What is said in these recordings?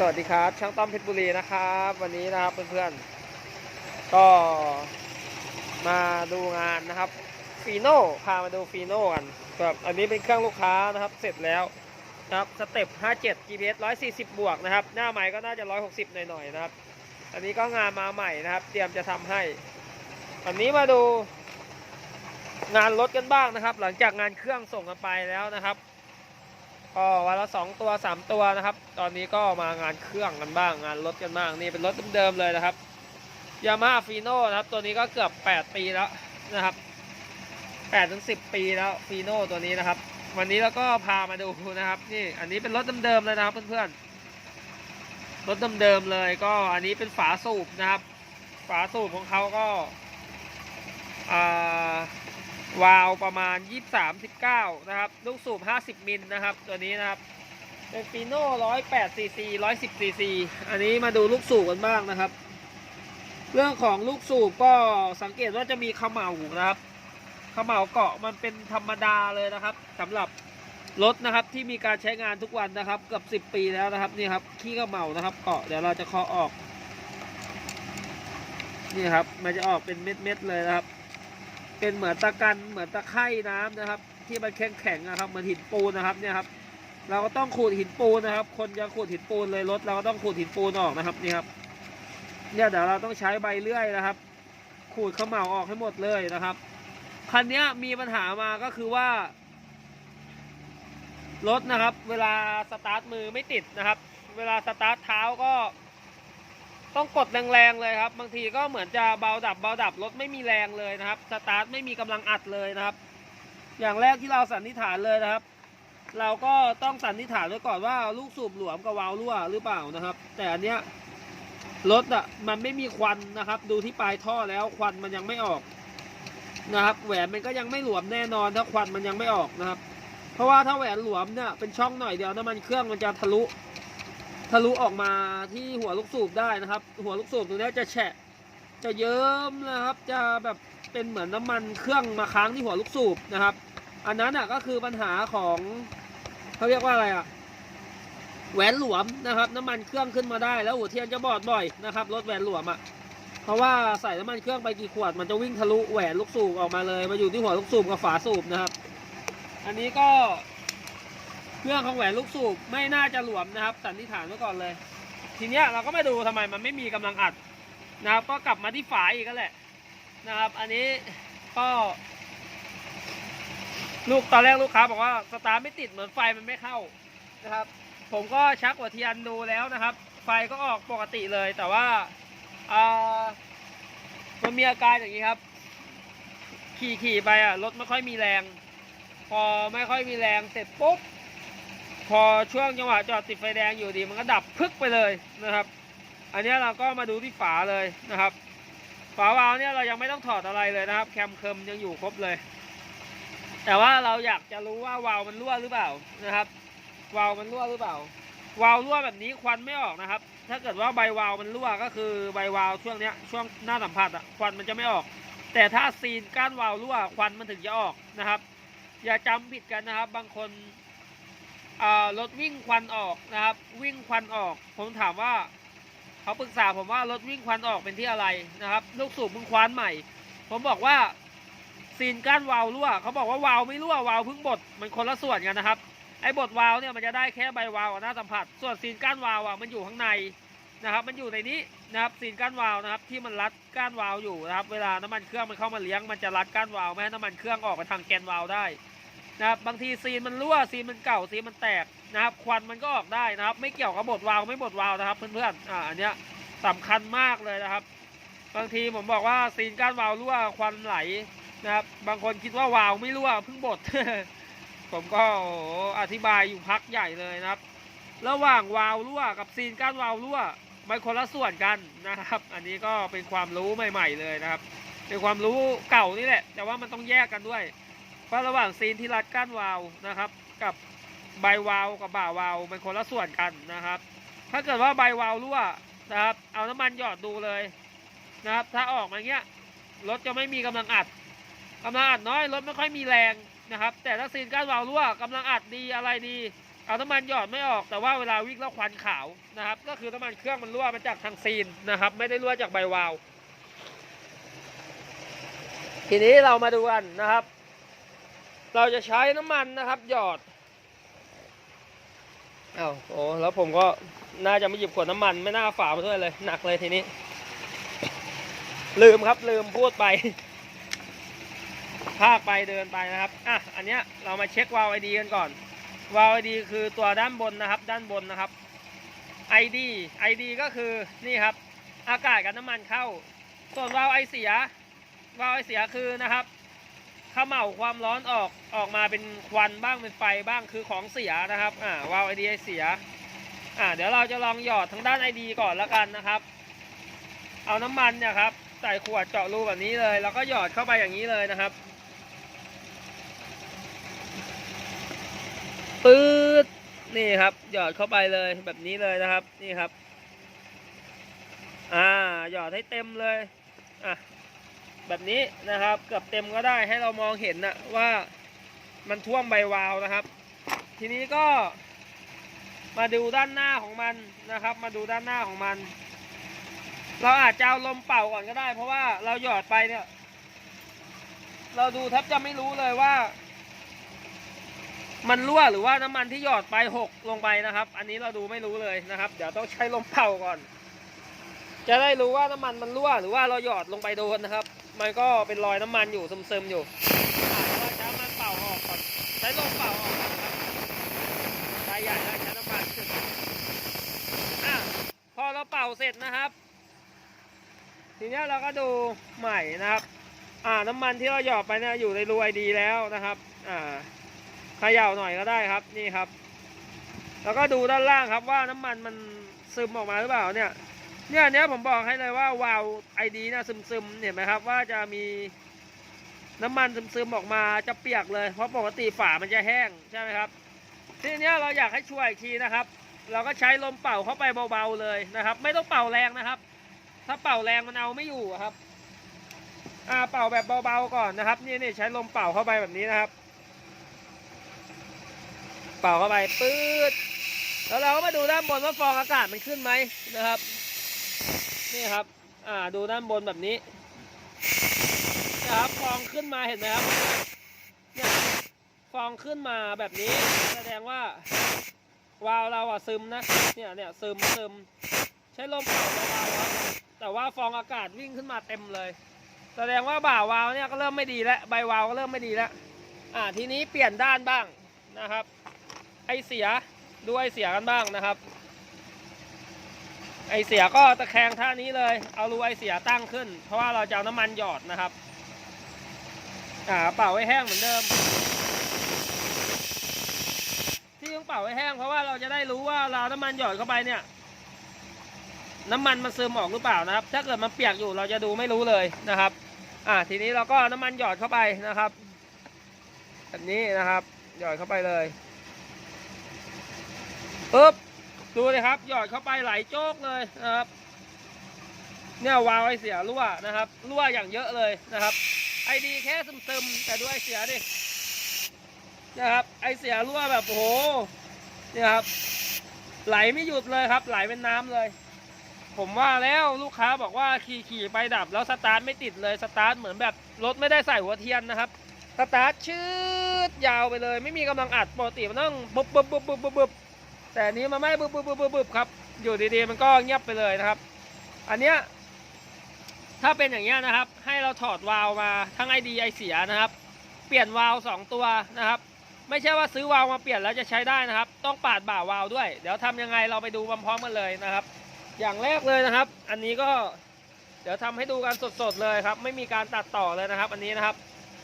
สวัสดีครับช่างต้อมเพชรบุรีนะครับวันนี้นะครับเพื่อนๆก็มาดูงานนะครับฟีโน่พามาดูฟีโน่กันแบบอันนี้เป็นเครื่องลูกค้านะครับ เสร็จแล้วนะครับสเต็ป 57 GPS 140 บวกนะครับ หน้าใหม่ก็น่าจะ 160 หน่อยๆนะครับ อันนี้ก็งานมาใหม่นะครับ เตรียมจะทำให้วันนี้มาดูงานรถกันบ้างนะครับ หลังจากงานเครื่องส่งกันไปแล้วนะครับ ก็วันละสองตัวสามตัวนะครับ ตอนนี้ก็มางานเครื่องกันบ้างงานรถกันบ้างนี่เป็นรถเดิมๆเลยนะครับยามาฟีโน่นะครับ ตัวนี้ก็เกือบ8ปีแล้วนะครับ8ถึง10ปีแล้วฟีโน่ตัวนี้นะครับ วันนี้เราก็พามาดูนะครับ นี่อันนี้เป็นรถเดิมๆเลยนะครับเพื่อนๆรถเดิมๆเลย ก็อันนี้เป็นฝาสูบนะครับ ฝาสูบของเขาก็อ่า วาล์วประมาณ 23 19 นะครับ ลูกสูบ 50 มิลนะครับ ตัวนี้นะครับ เป็นฟีโน่108ซีซี110ซีซีอันนี้มาดูลูกสูบกันบ้างนะครับ เรื่องของลูกสูบก็สังเกตว่าจะมีเขม่านะครับเขม่าเกาะมันเป็นธรรมดาเลยนะครับสำหรับรถนะครับที่มีการใช้งานทุกวันนะครับเกือบ10 ปีแล้วนะครับนี่ครับขี้เขม่านะครับ เกาะเดี๋ยวเราจะเคาะออก นี่ครับมันจะออกเป็นเม็ดๆเลยนะครับ เป็นเหมือนตะกันเหมือนตะไคร่น้ำนะครับ ที่มันแข็งแข็งนะครับเหมือนหินปูนนะครับเนี่ยครับเราก็ต้องขูดหินปูนนะครับ คนจะขูดหินปูนเลยรถเราก็ต้องขูดหินปูนออกนะครับนี่ครับเนี่ยเดี๋ยวเราต้องใช้ใบเลื่อยนะครับ ขูดเขม่าออกให้หมดเลยนะครับคันนี้มีปัญหามาก็คือว่ารถนะครับ เวลาสตาร์ทมือไม่ติดนะครับ เวลาสตาร์ทเท้าก็ ต้องกดแรงๆเลยครับ บางทีก็เหมือนจะเบาดับเบาดับรถไม่มีแรงเลยนะครับ สตาร์ทไม่มีกำลังอัดเลยนะครับ อย่างแรกที่เราสันนิษฐานเลยนะครับ เราก็ต้องสันนิษฐานไว้ก่อนว่าลูกสูบหลวมกับวาล์วรั่วหรือเปล่านะครับ แต่อันเนี้ยรถอะมันไม่มีควันนะครับ ดูที่ปลายท่อแล้วควันมันยังไม่ออกนะครับแหวนมันก็ยังไม่หลวมแน่นอนถ้าควันมันยังไม่ออกนะครับ เพราะว่าถ้าแหวนหลวมเนี่ยเป็นช่องหน่อยเดียวน้ำมันเครื่องมันจะทะลุ ทะลุออกมาที่หัวลูกสูบได้นะครับ หัวลูกสูบตรงนี้จะแฉะ จะเยิ้มนะครับ จะแบบเป็นเหมือนน้ำมันเครื่องมาค้างที่หัวลูกสูบนะครับ อันนั้นอะก็คือปัญหาของเขาเรียกว่าอะไรอะแหวนหลวมนะครับ น้ำมันเครื่องขึ้นมาได้แล้วหัวเทียนจะบอดบ่อยนะครับรถแหวนหลวมอะเพราะว่าใส่น้ำมันเครื่องไปกี่ขวด มันจะวิ่งทะลุแหวนลูกสูบออกมาเลย มาอยู่ที่หัวลูกสูบกับฝาสูบนะครับ อันนี้ก็ เครื่องของแหวนลูกสูบไม่น่าจะหลวมนะครับ สันนิษฐานไว้ก่อนเลย ทีเนี้ยเราก็มาดูทำไมมันไม่มีกำลังอัดนะครับ ก็กลับมาที่ฝาอีกก็แหละนะครับ อันนี้ก็ ลูกตอนแรกลูกค้าบอกว่าสตาร์ทไม่ติดเหมือนไฟมันไม่เข้านะครับ ผมก็ชักหัวเทียนดูแล้วนะครับ ไฟก็ออกปกติเลยแต่ว่าอ่ามันมีอาการอย่างนี้ครับ ขี่ขี่ไปอะรถไม่ค่อยมีแรง พอไม่ค่อยมีแรงเสร็จปุ๊บ พอช่วงจังหวะจอดติดไฟแดงอยู่ดีมันก็ดับพึกไปเลยนะครับ อันนี้เราก็มาดูที่ฝาเลยนะครับ ฝาวาล์วเนี่ยเรายังไม่ต้องถอดอะไรเลยนะครับ แคมเคิมยังอยู่ครบเลย แต่ว่าเราอยากจะรู้ว่าวาล์วมันรั่วหรือเปล่านะครับวาล์วมันรั่วหรือเปล่าวาล์วรั่วแบบนี้ควันไม่ออกนะครับ ถ้าเกิดว่าใบวาล์วมันรั่วก็คือใบวาล์วช่วงเนี้ยช่วงหน้าสัมผัสอะควันมันจะไม่ออก แต่ถ้าซีนก้านวาล์วรั่วควันมันถึงจะออกนะครับ อย่าจำผิดกันนะครับ บางคน รถวิ่งควันออกนะครับ วิ่งควันออก ผมถามว่าเขาปรึกษาผมว่ารถวิ่งควันออกเป็นที่อะไรนะครับ ลูกสูบมึงควานใหม่ ผมบอกว่าซีนก้านวาล์วรั่วเขาบอกว่าวาล์วไม่รั่ววาล์วเพิ่งบดมันคนละส่วนกันนะครับไอ้บดวาล์วเนี่ยมันจะได้แค่ใบวาล์วหน้าสัมผัส ส่วนซีนก้านวาล์วอะมันอยู่ข้างในนะครับ มันอยู่ในนี้นะครับซีนก้านวาล์วนะครับ ที่มันรัดก้านวาล์วอยู่นะครับ เวลาน้ำมันเครื่องมันเข้ามาเลี้ยงมันจะรัดก้านวาล์วไม่ให้น้ำมันเครื่องออกไปทางแกนวาล์วได้ นะครับบางทีซีนมันรั่วซีนมันเก่าซีนมันแตกนะครับ ควันมันก็ออกได้นะครับ ไม่เกี่ยวกับบดวาล์วไม่บดวาล์วนะครับเพื่อนๆอ่าอันเนี้ยสำคัญมากเลยนะครับ บางทีผมบอกว่าซีนก้านวาล์วรั่วควันไหลนะครับ บางคนคิดว่าวาล์วไม่รั่วเพิ่งบดผมก็โอ้โหอธิบายอยู่พักใหญ่เลยนะครับ ระหว่างวาล์วรั่วกับซีนก้านวาล์วรั่วมันคนละส่วนกันนะครับ อันนี้ก็เป็นความรู้ใหม่ ๆ เลยนะครับ เป็นความรู้เก่านี่แหละ แต่ว่ามันต้องแยกกันด้วย เพราะระหว่างซีนที่รัดก้านวาล์วนะครับ กับใบวาล์วกับบ่าวาล์วมันคนละส่วนกันนะครับ ถ้าเกิดว่าใบวาล์วรั่วนะครับ เอาน้ำมันหยอดดูเลยนะครับ ถ้าออกมาเงี้ยรถจะไม่มีกำลังอัดกำลังอัดน้อยรถไม่ค่อยมีแรงนะครับ แต่ถ้าซีนก้านวาล์วรั่วกำลังอัดดีอะไรดีเอาน้ำมันหยอดไม่ออกแต่ว่าเวลาวิ่งแล้วควันขาวนะครับ ก็คือน้ำมันเครื่องมันรั่วมาจากทางซีนนะครับ ไม่ได้รั่วจากใบวาล์วทีนี้เรามาดูกันนะครับ เราจะใช้น้ำมันนะครับ หยอดอ้าวโอ้แล้วผมก็น่าจะไม่หยิบขวดน้ำมันไม่น่าฝ่ามาด้วยเลย หนักเลยทีนี้ ลืมครับลืมพูดไป ภาคไปเดินไปนะครับอะอันเนี้ยเรามาเช็ควาล์วไอดีกันก่อน วาล์วไอดีคือตัวด้านบนนะครับ ด้านบนนะครับ ID ID ก็คือนี่ครับ อากาศกับน้ำมันเข้า ส่วนวาล์วไอเสียวาล์วไอเสียคือนะครับ เขม่าความร้อนออกออกมาเป็นควันบ้างเป็นไฟบ้างคือของเสียนะครับอ่าวาล์วไอดีไอเสียอ่าเดี๋ยวเราจะลองหยอดทางด้านไอดีก่อนแล้วกันนะครับ เอาน้ำมันเนี่ยครับใส่ขวดเจาะรูแบบนี้เลย แล้วก็หยอดเข้าไปอย่างนี้เลยนะครับปื๊ดนี่ครับ หยอดเข้าไปเลยแบบนี้เลยนะครับ นี่ครับ อ่าหยอดให้เต็มเลยอะ แบบนี้นะครับเกือบเต็มก็ได้ให้เรามองเห็นนะว่ามันท่วมใบวาวนะครับ ทีนี้ก็มาดูด้านหน้าของมันนะครับ มาดูด้านหน้าของมัน เราอาจจะเอาลมเป่าก่อนก็ได้ เพราะว่าเราหยอดไปเนี่ย เราดูแทบจะไม่รู้เลยว่า มันรั่วหรือว่าน้ำมันที่หยอดไปหกลงไปนะครับ อันนี้เราดูไม่รู้เลยนะครับ เดี๋ยวต้องใช้ลมเป่าก่อน จะได้รู้ว่าน้ำมันมันรั่วหรือว่าเราหยอดลงไปโดนนะครับ มันก็เป็นรอยน้ำมันอยู่ซึมๆอยู่อ่าเดี๋ยวเราใช้มันเป่าออกก่อนใช้ลมเป่าออกครับใช้ใหญ่แล้วใช้น้ำมันอะพอเราเป่าเสร็จนะครับ ทีนี้เราก็ดูใหม่นะครับ อ่าน้ำมันที่เราหยอดไปเนี่ยอยู่ในรูไอดีแล้วนะครับ อ่าเขย่าหน่อยก็ได้ครับนี่ครับ แล้วก็ดูด้านล่างครับว่าน้ำมันมันซึมออกมาหรือเปล่าเนี่ย เนี่ยเนี้ยผมบอกให้เลยว่าวาล์วไอดีนี่ยซึมซึมๆเห็นไหมครับ ว่าจะมีน้ำมันซึมซึมๆออกมาจะเปียกเลย เพราะปกติฝามันจะแห้งใช่ไหมครับ ทีเนี้ยเราอยากให้ช่วยอีกทีนะครับ เราก็ใช้ลมเป่าเข้าไปเบาๆเลยนะครับ ไม่ต้องเป่าแรงนะครับ ถ้าเป่าแรงมันเอาไม่อยู่ครับอ่าเป่าแบบเบาๆก่อนนะครับนี่นี่ใช้ลมเป่าเข้าไปแบบนี้นะครับ เป่าเข้าไปปื๊ดแล้วเราก็มาดูด้านบนว่าฟองอากาศมันขึ้นไหมนะครับ นี่ครับ อ่าดูด้านบนแบบนี้นะครับฟองขึ้นมาเห็นไหมครับเนี่ยฟองขึ้นมาแบบนี้ แสดงว่าวาล์วเราอะซึมนะเนี่ยเนี่ยซึมซึมใช้ลมเป่าเบาๆครับแต่ว่าฟองอากาศวิ่งขึ้นมาเต็มเลย แสดงว่าบ่าวาล์วเนี่ยก็เริ่มไม่ดีแล้วใบวาล์วก็เริ่มไม่ดีแล้วอ่าทีนี้เปลี่ยนด้านบ้างนะครับ ไอเสียดูไอเสียกันบ้างนะครับ ไอเสียก็ตะแคงท่านี้เลย เอารูไอเสียตั้งขึ้น เพราะว่าเราจะเอาน้ำมันหยอดนะครับ อ่าเป่าให้แห้งเหมือนเดิม ที่ต้องเป่าให้แห้งเพราะว่าเราจะได้รู้ว่าเราน้ำมันหยอดเข้าไปเนี่ย น้ำมันมันซึมออกหรือเปล่านะครับ ถ้าเกิดมันเปียกอยู่เราจะดูไม่รู้เลยนะครับ อ่า ทีนี้เราก็น้ำมันหยอดเข้าไปนะครับแบบนี้นะครับ หยอดเข้าไปเลยปึ๊บ ดูเลยครับ หยอดเข้าไปไหลโจกเลยนะครับ เนี่ยวาวไอเสียรั่วนะครับ รั่วอย่างเยอะเลยนะครับ ไอดีแค่ซึมๆ แต่ดูไอเสียดินะครับ ไอเสียรั่วแบบโอ้โหเนี่ยครับ ไหลไม่หยุดเลยครับ ไหลเป็นน้ำเลย ผมว่าแล้วลูกค้าบอกว่าขี่ขี่ไปดับแล้วสตาร์ทไม่ติดเลยสตาร์ทเหมือนแบบรถไม่ได้ใส่หัวเทียนนะครับสตาร์ทชืดยาวไปเลย ไม่มีกำลังอัดปกติมันต้องบึบบึบบึบบึบบึบบึบ แต่นี้มันไม่บึบบึบบึบบึบครับ อยู่ดีๆมันก็เงียบไปเลยนะครับ อันเนี้ยถ้าเป็นอย่างเงี้ยนะครับ ให้เราถอดวาล์วมาทั้งไอดีไอเสียนะครับ เปลี่ยนวาล์วสองตัวนะครับ ไม่ใช่ว่าซื้อวาล์วมาเปลี่ยนแล้วจะใช้ได้นะครับ ต้องปาดบ่าวาล์วด้วย เดี๋ยวทำยังไงเราไปดูพร้อมๆกันเลยนะครับ อย่างแรกเลยนะครับ อันนี้ก็เดี๋ยวทำให้ดูกันสดๆเลยครับ ไม่มีการตัดต่อเลยนะครับ อันนี้นะครับ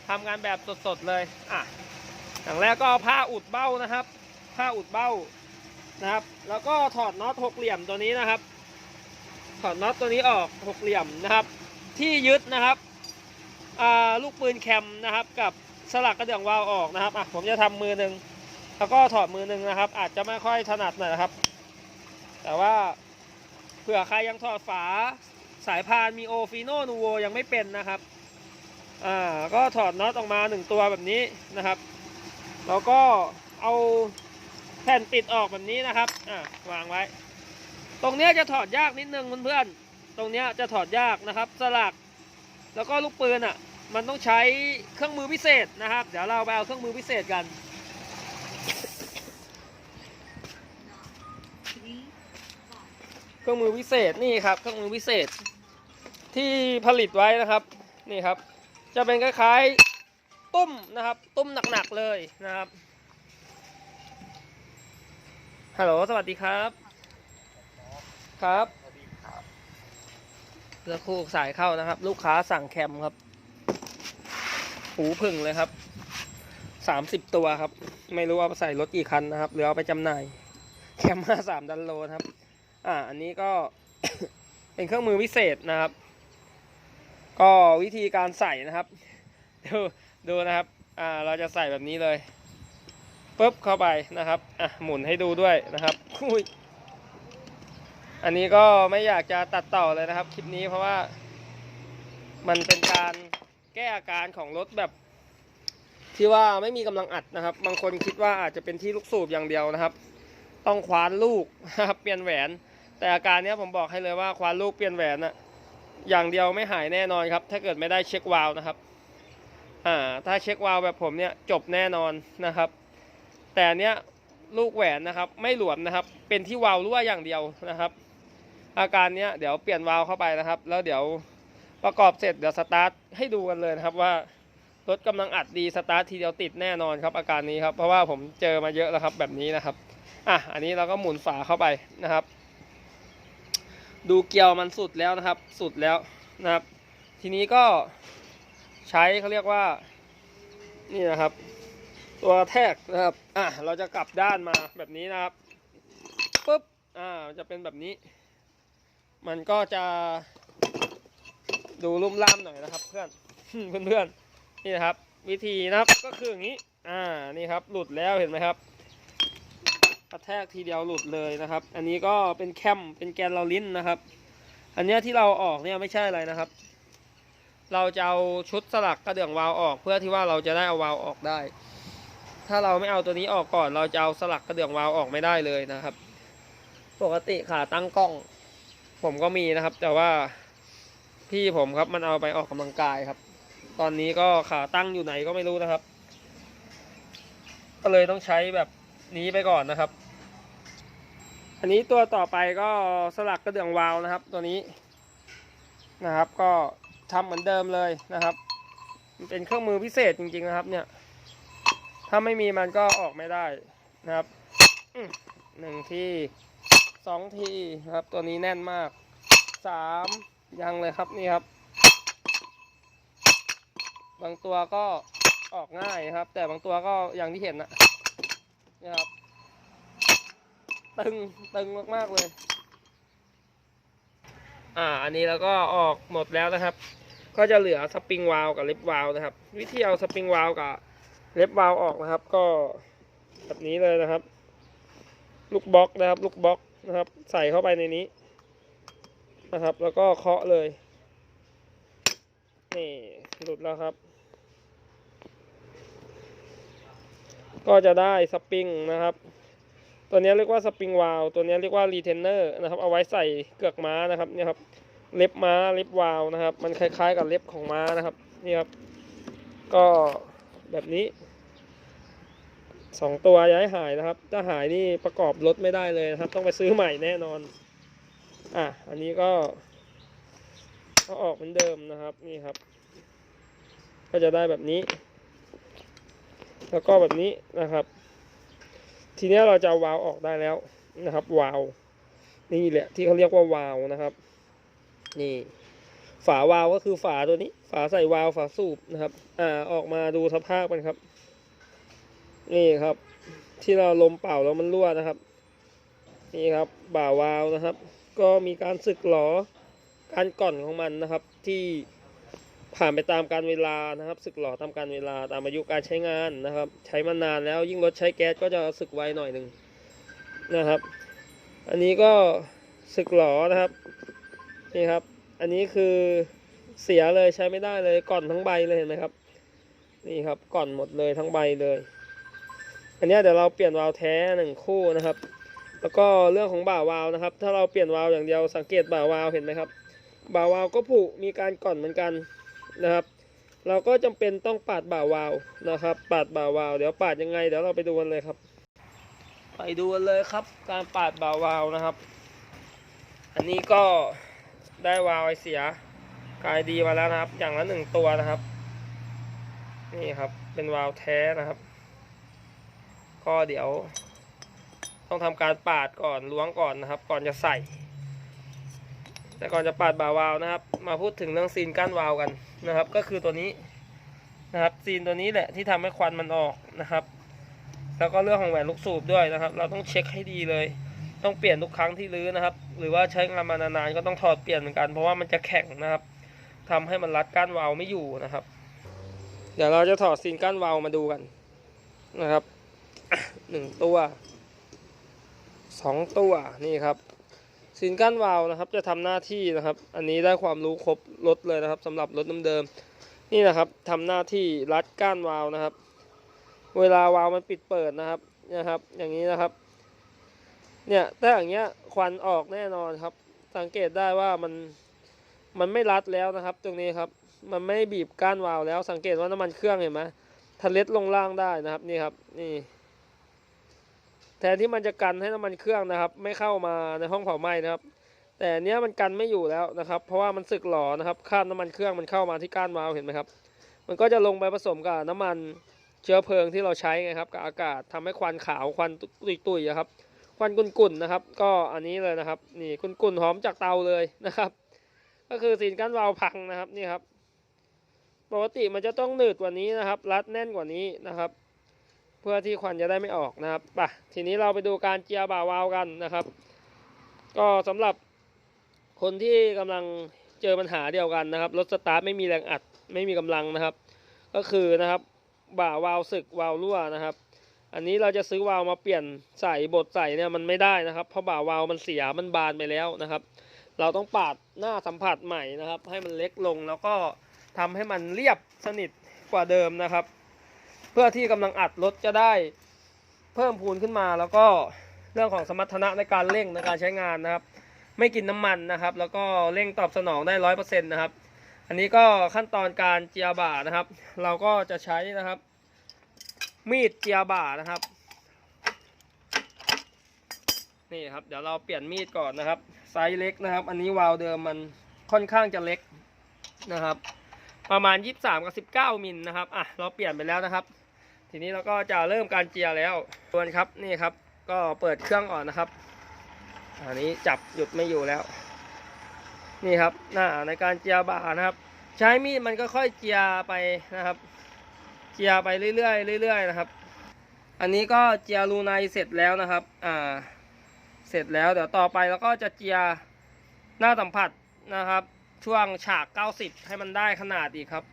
ทำงานแบบสดๆเลยอะอย่างแรกก็ผ้าอุดเบ้านะครับ ผ้าอุดเบ้า นะครับ แล้วก็ถอดน็อตหกเหลี่ยมตัวนี้นะครับ ถอดน็อตตัวนี้ออกหกเหลี่ยมนะครับ ที่ยึดนะครับลูกปืนแคมนะครับ กับสลักกระเดื่องวาล์วออกนะครับอะผมจะทำมือหนึ่งแล้วก็ถอดมือหนึ่งนะครับ อาจจะไม่ค่อยถนัดหน่อยนะครับ แต่ว่าเผื่อใครยังถอดฝาสายพานมีโอฟิโนนูโวยังไม่เป็นนะครับอ่าก็ถอดน็อตออกมาหนึ่งตัวแบบนี้นะครับ แล้วก็เอา แผ่นติดออกแบบนี้นะครับ อะวางไว้ ตรงเนี้ยจะถอดยากนิดนึงเพื่อนๆ ตรงเนี้ยจะถอดยากนะครับ สลัก แล้วก็ลูกปืนอะ มันต้องใช้เครื่องมือพิเศษนะครับ เดี๋ยวเราไปเอาเครื่องมือพิเศษกัน เครื่องมือพิเศษนี่ครับ เครื่องมือพิเศษ ที่ผลิตไว้นะครับ นี่ครับ จะเป็นคล้ายๆตุ้มนะครับ ตุ้มหนักๆเลยนะครับ ฮัลโหล สวัสดีครับ ครับเรือคู่สายเข้านะครับ ลูกค้าสั่งแคมครับ หูผึ่งเลยครับ สามสิบตัวครับ ไม่รู้ว่าใส่รถกี่คันนะครับ หรือเอาไปจำหน่าย แคมมาสามดันโลครับ อ่า อันนี้ก็ เป็นเครื่องมือพิเศษนะครับ ก็วิธีการใส่นะครับ ดู ดูนะครับ อ่า เราจะใส่แบบนี้เลย ปุ๊บเข้าไปนะครับอะหมุนให้ดูด้วยนะครับอุ้ยอันนี้ก็ไม่อยากจะตัดต่อเลยนะครับ คลิปนี้เพราะว่า มันเป็นการแก้อาการของรถแบบ ที่ว่าไม่มีกำลังอัดนะครับ บางคนคิดว่าอาจจะเป็นที่ลูกสูบอย่างเดียวนะครับ ต้องคว้านลูกนะครับเปลี่ยนแหวน แต่อาการเนี้ยผมบอกให้เลยว่าคว้านลูกเปลี่ยนแหวนอะอย่างเดียวไม่หายแน่นอนครับ ถ้าเกิดไม่ได้เช็ควาล์วนะครับ อ่า ถ้าเช็ควาล์วแบบผมเนี่ยจบแน่นอนนะครับ แต่เนี้ยลูกแหวนนะครับ ไม่หลวมนะครับ เป็นที่วาล์วรั่วอย่างเดียวนะครับ อาการเนี้ยเดี๋ยวเปลี่ยนวาล์วเข้าไปนะครับ แล้วเดี๋ยวประกอบเสร็จเดี๋ยวสตาร์ทให้ดูกันเลยนะครับว่ารถกำลังอัดดีสตาร์ททีเดียวติดแน่นอนครับอาการนี้ครับเพราะว่าผมเจอมาเยอะแล้วครับแบบนี้นะครับอะอันนี้เราก็หมุนฝาเข้าไปนะครับ ดูเกลียวมันสุดแล้วนะครับ สุดแล้วนะครับ ทีนี้ก็ใช้เขาเรียกว่า นี่นะครับ ตัวแทกนะครับ อะ เราจะกลับด้านมาแบบนี้นะครับปุ๊บ อ่าจะเป็นแบบนี้ มันก็จะดูลุ่มล่ามหน่อยนะครับเพื่อน เพื่อนๆ นี่นะครับ วิธีนะครับก็คืออย่างนี้ อ่า นี่ครับ หลุดแล้วเห็นไหมครับกระแทกทีเดียวหลุดเลยนะครับ อันนี้ก็เป็นแคม เป็นแกนเราลิ้นนะครับ อันเนี้ยที่เราออกเนี่ยไม่ใช่อะไรนะครับ เราจะเอาชุดสลักกระเดื่องวาล์วออกเพื่อที่ว่าเราจะได้เอาวาล์วออกได้ ถ้าเราไม่เอาตัวนี้ออกก่อน เราจะเอาสลักกระเดื่องวาล์วออกไม่ได้เลยนะครับ ปกติขาตั้งกล้อง ผมก็มีนะครับ แต่ว่าพี่ผมครับมันเอาไปออกกำลังกายครับ ตอนนี้ก็ขาตั้งอยู่ไหนก็ไม่รู้นะครับ ก็เลยต้องใช้แบบนี้ไปก่อนนะครับ อันนี้ตัวต่อไปก็สลักกระเดื่องวาล์วนะครับ ตัวนี้นะครับ ก็ทำเหมือนเดิมเลยนะครับ มันเป็นเครื่องมือพิเศษจริงๆนะครับ เนี่ย ถ้าไม่มีมันก็ออกไม่ได้นะครับหนึ่งทีสองทีครับ ตัวนี้แน่นมากสามยังเลยครับนี่ครับ บางตัวก็ออกง่ายครับ แต่บางตัวก็อย่างที่เห็นนะนี่ครับ ตึงตึงมากๆเลย อ่า อันนี้แล้วก็ออกหมดแล้วนะครับ ก็จะเหลือสปริงวาลกับล็บวาลนะครับ วิธีเอาสปริงวาลกับ เล็บวาลวออกนะครับ ก็แบบนี้เลยนะครับ ลูกบล็อกนะครับ ลูกบล็อกนะครับ ใส่เข้าไปในนี้นะครับ แล้วก็เคาะเลยนี่หลุดแล้วครับ ก็จะได้สปริงนะครับ ตัวนี้เรียกว่าสปริงวาลวตัวนี้เรียกว่ารีเทนเนอร์นะครับ เอาไว้ใส่เกือกม้านะครับเนี่ยครับ เล็บม้าเล็บวาลวนะครับ มันคล้ายๆกับเล็บของม้านะครับ นี่ครับ ก็แบบนี้ สองตัวย้ายหายนะครับ ถ้าหายนี่ประกอบรถไม่ได้เลยนะครับ ต้องไปซื้อใหม่แน่นอน อะ อันนี้ก็ก็ออกเหมือนเดิมนะครับนี่ครับ ก็จะได้แบบนี้ แล้วก็แบบนี้นะครับ ทีนี้เราจะวาล์วออกได้แล้วนะครับวาล์วนี่แหละที่เขาเรียกว่าวาล์วนะครับ นี่ฝาวาล์วก็คือฝาตัวนี้ ฝาใส่วาล์วฝาสูบนะครับ อ่าออกมาดูสภาพมันครับ นี่ครับ ที่เราลมเป่าแล้วมันรั่วนะครับ นี่ครับบ่าวาวนะครับ ก็มีการสึกหลอการก่อนของมันนะครับ ที่ผ่านไปตามการเวลานะครับ สึกหลอตามการเวลาตามอายุการใช้งานนะครับ ใช้มานานแล้วยิ่งรถใช้แก๊สก็จะสึกไวหน่อยหนึ่งนะครับ อันนี้ก็สึกหลอนะครับนี่ครับ อันนี้คือเสียเลยใช้ไม่ได้เลยก่อนทั้งใบเลยเห็นไหมครับ นี่ครับก่อนหมดเลยทั้งใบเลย อันนี้เดี๋ยวเราเปลี่ยนวาล์วแท้หนึ่งคู่นะครับ แล้วก็เรื่องของบ่าวาล์วนะครับ ถ้าเราเปลี่ยนวาล์วอย่างเดียวสังเกตบ่าวาล์วเห็นไหมครับ บ่าวาล์วก็ผุมีการก่อนเหมือนกันนะครับ เราก็จำเป็นต้องปาดบ่าวาล์วนะครับ ปาดบ่าวาล์วเดี๋ยวปาดยังไงเดี๋ยวเราไปดูกันเลยครับ ไปดูกันเลยครับ การปาดบ่าวาล์วนะครับ อันนี้ก็ได้วาล์วไอเสียกายดีมาแล้วนะครับ อย่างละหนึ่งตัวนะครับ นี่ครับเป็นวาล์วแท้นะครับ ก็เดี๋ยว ต้องทำการปาดก่อนล้วงก่อนนะครับ ก่อนจะใส่ แต่ก่อนจะปาดบ่าวาวนะครับ มาพูดถึงเรื่องซีนกั้นวาวกันนะครับ ก็คือตัวนี้นะครับซีนตัวนี้แหละที่ทำให้ควันมันออกนะครับ แล้วก็เรื่องของแหวนลูกสูบด้วยนะครับ เราต้องเช็คให้ดีเลย ต้องเปลี่ยนทุกครั้งที่รื้อนะครับ หรือว่าใช้งานมานานๆก็ต้องถอดเปลี่ยนเหมือนกันเพราะว่ามันจะแข็งนะครับทำให้มันรัดก้านวาล์วไม่อยู่นะครับ เดี๋ยวเราจะถอดซีนก้านวาล์วมาดูกันนะครับ หนึ่งตัวสองตัวนี่ครับซีนก้านวาล์วนะครับ จะทำหน้าที่นะครับ อันนี้ได้ความรู้ครบรถเลยนะครับสำหรับรถเดิมๆนี่นะครับทำหน้าที่รัดก้านวาล์วนะครับ เวลาวาล์วมันปิดเปิดนะครับนะครับ อย่างนี้นะครับ เนี่ยถ้าอย่างเงี้ยควันออกแน่นอนครับ สังเกตได้ว่ามันมันไม่รัดแล้วนะครับ ตรงนี้ครับ มันไม่บีบก้านวาล์วแล้ว สังเกตว่าน้ำมันเครื่องเห็นไหมทะเล็ดลงล่างได้นะครับ นี่ครับ นี่ แทนที่มันจะกันให้น้ำมันเครื่องนะครับ ไม่เข้ามาในห้องเผาไหม้นะครับ แต่เนี้ยมันกันไม่อยู่แล้วนะครับ เพราะว่ามันสึกหล่อนะครับคราบน้ำมันเครื่องมันเข้ามาที่ก้านวาล์วเห็นไหมครับ มันก็จะลงไปผสมกับน้ำมันเชื้อเพลิงที่เราใช้ไงครับกับอากาศทำให้ควันขาวควันตุยๆอะครับควันกุ่นๆนะครับ ก็อันนี้เลยนะครับ นี่กุ่นๆหอมจากเตาเลยนะครับ ก็คือสีนก้านวาล์วพังนะครับนี่ครับ ปกติมันจะต้องหนืดกว่านี้นะครับ รัดแน่นกว่านี้นะครับ เพื่อที่ควันจะได้ไม่ออกนะครับไปทีนี้เราไปดูการเจียบ่าวาวกันนะครับ ก็สำหรับคนที่กำลังเจอปัญหาเดียวกันนะครับรถสตาร์ทไม่มีแรงอัดไม่มีกำลังนะครับ ก็คือนะครับบ่าวาวสึกวาล์วรั่วนะครับ อันนี้เราจะซื้อวาล์วมาเปลี่ยนใส่บทใส่เนี่ยมันไม่ได้นะครับ เพราะบ่าวาวมันเสียมันบานไปแล้วนะครับ เราต้องปาดหน้าสัมผัสใหม่นะครับ ให้มันเล็กลงแล้วก็ทำให้มันเรียบสนิทกว่าเดิมนะครับ เพื่อที่กำลังอัดรถจะได้เพิ่มพูนขึ้นมา แล้วก็เรื่องของสมรรถนะในการเร่งในการใช้งานนะครับ ไม่กินน้ำมันนะครับ แล้วก็เร่งตอบสนองได้ร้อยเปอร์เซ็นต์นะครับ อันนี้ก็ขั้นตอนการเจียบ่านะครับ เราก็จะใช้นะครับ มีดเจียบ่านะครับนี่ครับเดี๋ยวเราเปลี่ยนมีดก่อนนะครับ ไซส์เล็กนะครับ อันนี้วาล์วเดิมมันค่อนข้างจะเล็กนะครับ ประมาณ 23 กับ 19 มิลนะครับอะเราเปลี่ยนไปแล้วนะครับ ทีนี้เราก็จะเริ่มการเจียแล้วส่วนครับนี่ครับ ก็เปิดเครื่องก่อนนะครับ อันนี้จับหยุดไม่อยู่แล้ว นี่ครับหน้าในการเจียบ่านะครับ ใช้มีดมันก็ค่อยเจียไปนะครับ เจียไปเรื่อยๆเรื่อยๆนะครับ อันนี้ก็เจียรูในเสร็จแล้วนะครับ อ่า เสร็จแล้วเดี๋ยวต่อไปเราก็จะเจียหน้าสัมผัสนะครับ ช่วงฉาก 90 ให้มันได้ขนาดอีกครับ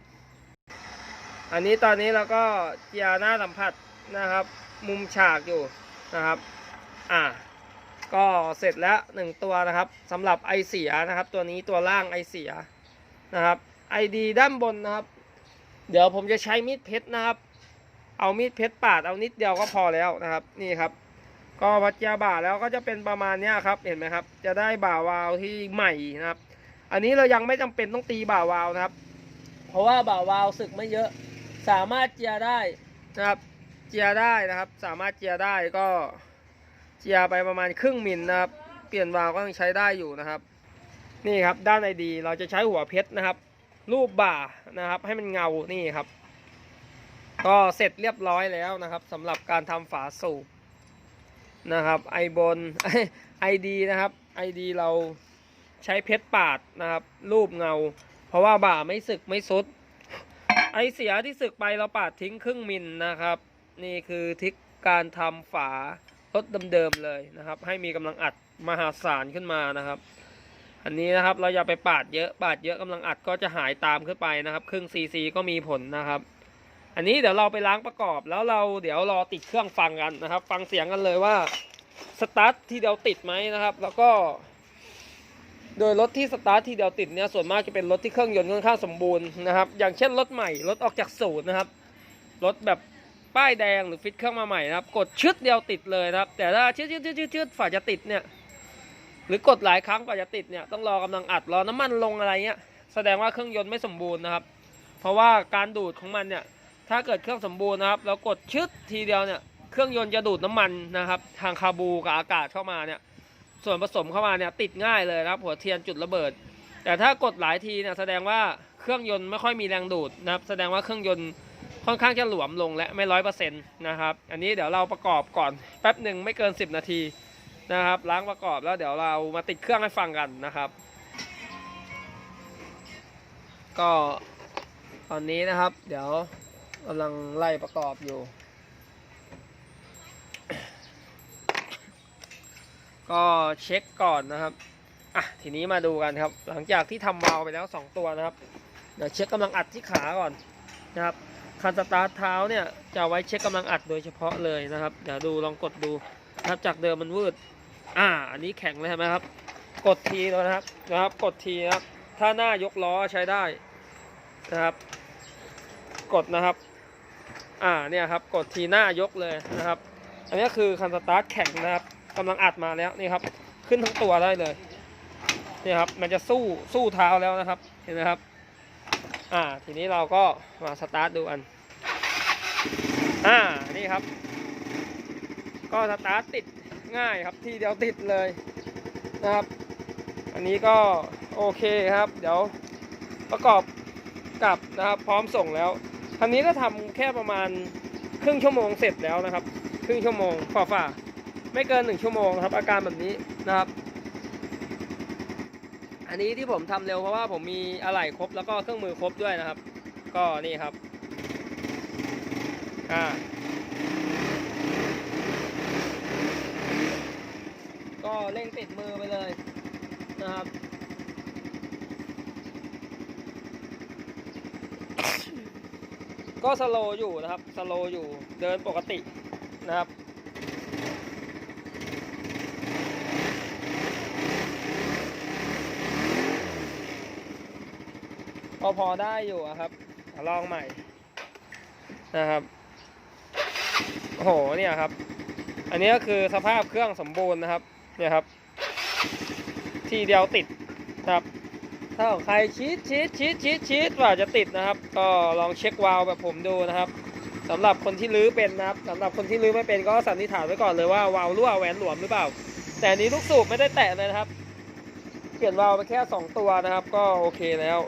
อันนี้ตอนนี้เราก็เจียหน้าสัมผัสนะครับ มุมฉากอยู่นะครับ อ่า ก็เสร็จแล้วหนึ่งตัวนะครับสำหรับไอเสียนะครับ ตัวนี้ตัวล่างไอเสียนะครับไอดีด้านบนนะครับ เดี๋ยวผมจะใช้มีดเพชรนะครับ เอามีดเพชรปาดเอานิดเดียวก็พอแล้วนะครับ นี่ครับ ก็พัดยาบ่าแล้วก็จะเป็นประมาณเนี้ยครับ เห็นไหมครับ จะได้บ่าวาวที่ใหม่นะครับ อันนี้เรายังไม่จำเป็นต้องตีบ่าวาวนะครับ เพราะว่าบ่าวาวสึกไม่เยอะ สามารถเจียได้นะครับ เจียได้นะครับ สามารถเจียได้ก็เจียไปประมาณครึ่งมิลนะครับ เปลี่ยนวาล์วก็ยังใช้ได้อยู่นะครับ นี่ครับด้านไอดีเราจะใช้หัวเพชรนะครับ รูปบ่านะครับ ให้มันเงานี่ครับ ก็เสร็จเรียบร้อยแล้วนะครับสำหรับการทำฝาสูบนะครับไอบนไอดีนะครับไอดีเราใช้เพชรปาดนะครับ รูปเงา เพราะว่าบ่าไม่สึกไม่สุด ไอเสียที่สึกไปเราปาดทิ้งครึ่งมิลนะครับ นี่คือทริกการทำฝารถเดิมๆเลยนะครับ ให้มีกำลังอัดมหาศาลขึ้นมานะครับ อันนี้นะครับเราอย่าไปปาดเยอะปาดเยอะกำลังอัดก็จะหายตามขึ้นไปนะครับ ครึ่งซีซีก็มีผลนะครับ อันนี้เดี๋ยวเราไปล้างประกอบแล้วเราเดี๋ยวรอติดเครื่องฟังกันนะครับ ฟังเสียงกันเลยว่าสตาร์ทที่เดียวติดไหมนะครับ แล้วก็ โดยรถที่สตาร์ททีเดียวติดเนี่ยส่วนมากจะเป็นรถที่เครื่องยนต์ค่อนข้างสมบูรณ์นะครับ อย่างเช่นรถใหม่รถออกจากศูนย์นะครับ รถแบบป้ายแดงหรือฟิตเครื่องมาใหม่นะครับ กดชึดเดียวติดเลยนะครับ แต่ถ้าชึดชึดชึดชึดชึดฝ่าจะติดเนี่ย หรือกดหลายครั้งกว่าจะติดเนี่ยต้องรอกำลังอัดรอน้ำมันลงอะไรเงี้ย แสดงว่าเครื่องยนต์ไม่สมบูรณ์นะครับ เพราะว่าการดูดของมันเนี่ย ถ้าเกิดเครื่องสมบูรณ์นะครับเรากดชึดทีเดียวเนี่ย เครื่องยนต์จะดูดน้ำมันนะครับ ทางคาบูกับอากาศเข้ามาเนี่ย ส่วนผสมเข้ามาเนี่ยติดง่ายเลยนะครับหัวเทียนจุดระเบิด แต่ถ้ากดหลายทีเนี่ยแสดงว่าเครื่องยนต์ไม่ค่อยมีแรงดูดนะครับแสดงว่าเครื่องยนต์ค่อนข้างจะหลวมลงและไม่ร้อยเปอร์เซ็นต์นะครับอันนี้เดี๋ยวเราประกอบก่อนแป๊บหนึ่งไม่เกิน 10 นาทีนะครับล้างประกอบแล้วเดี๋ยวเรามาติดเครื่องให้ฟังกันนะครับ ก็ตอนนี้นะครับ เดี๋ยวกำลังไล่ประกอบอยู่ ก็เช็คก่อนนะครับอะทีนี้มาดูกันครับ หลังจากที่ทำวาลไปแล้ว 2 ตัวนะครับเดี๋ยวเช็คกำลังอัดที่ขาก่อนนะครับคันสตาร์ทเท้าเนี่ยจะไว้เช็คกำลังอัดโดยเฉพาะเลยนะครับเดี๋ยวดูลองกดดูนะครับจากเดิมมันวืดอ่าอันนี้แข็งเลยใช่ไหมครับ กดทีแล้วนะครับนะครับ กดทีนะครับถ้าหน้ายกล้อใช้ได้นะครับ กดนะครับ อ่าเนี่ยครับกดทีหน้ายกเลยนะครับ อันนี้คือคันสตาร์ทแข็งนะครับ กำลังอัดมาแล้วนี่ครับ ขึ้นทั้งตัวได้เลยนี่ครับ มันจะสู้สู้เท้าแล้วนะครับ เห็นไหมครับ อ่า ทีนี้เราก็มาสตาร์ทดูอัน อ่า นี่ครับ ก็สตาร์ทติดง่ายครับ ทีเดียวติดเลยนะครับ อันนี้ก็โอเคครับ เดี๋ยวประกอบกับนะครับ พร้อมส่งแล้วคันนี้ก็ทำแค่ประมาณครึ่งชั่วโมงเสร็จแล้วนะครับ ครึ่งชั่วโมงฝ่าฝ่า ไม่เกินหนึ่งชั่วโมงนะครับ อาการแบบนี้นะครับ อันนี้ที่ผมทำเร็วเพราะว่าผมมีอะไหล่ครบแล้วก็เครื่องมือครบด้วยนะครับ ก็นี่ครับอ่าก็เร่งติดมือไปเลยนะครับก็สโลอยู่นะครับสโลอยู่เดินปกตินะครับ พอพอได้อยู่อะครับเดี๋ยวลองใหม่นะครับโอ้โหเนี่ยครับ อันนี้ก็คือสภาพเครื่องสมบูรณ์นะครับ เนี่ยครับ ทีเดียวติดนะครับ ถ้าของใครชีดชีดชีดชีดชีดว่าจะติดนะครับ ก็ลองเช็ควาล์วแบบผมดูนะครับสำหรับคนที่ลื้อเป็นนะครับสำหรับคนที่ลื้อไม่เป็นก็สันนิษฐานไว้ก่อนเลยว่าวาล์วรั่วแหวนหลวมหรือเปล่า แต่อันนี้ลูกสูบไม่ได้แตะเลยนะครับ เปลี่ยนวาล์วไปแค่ 2 ตัวนะครับ ก็โอเคแล้ว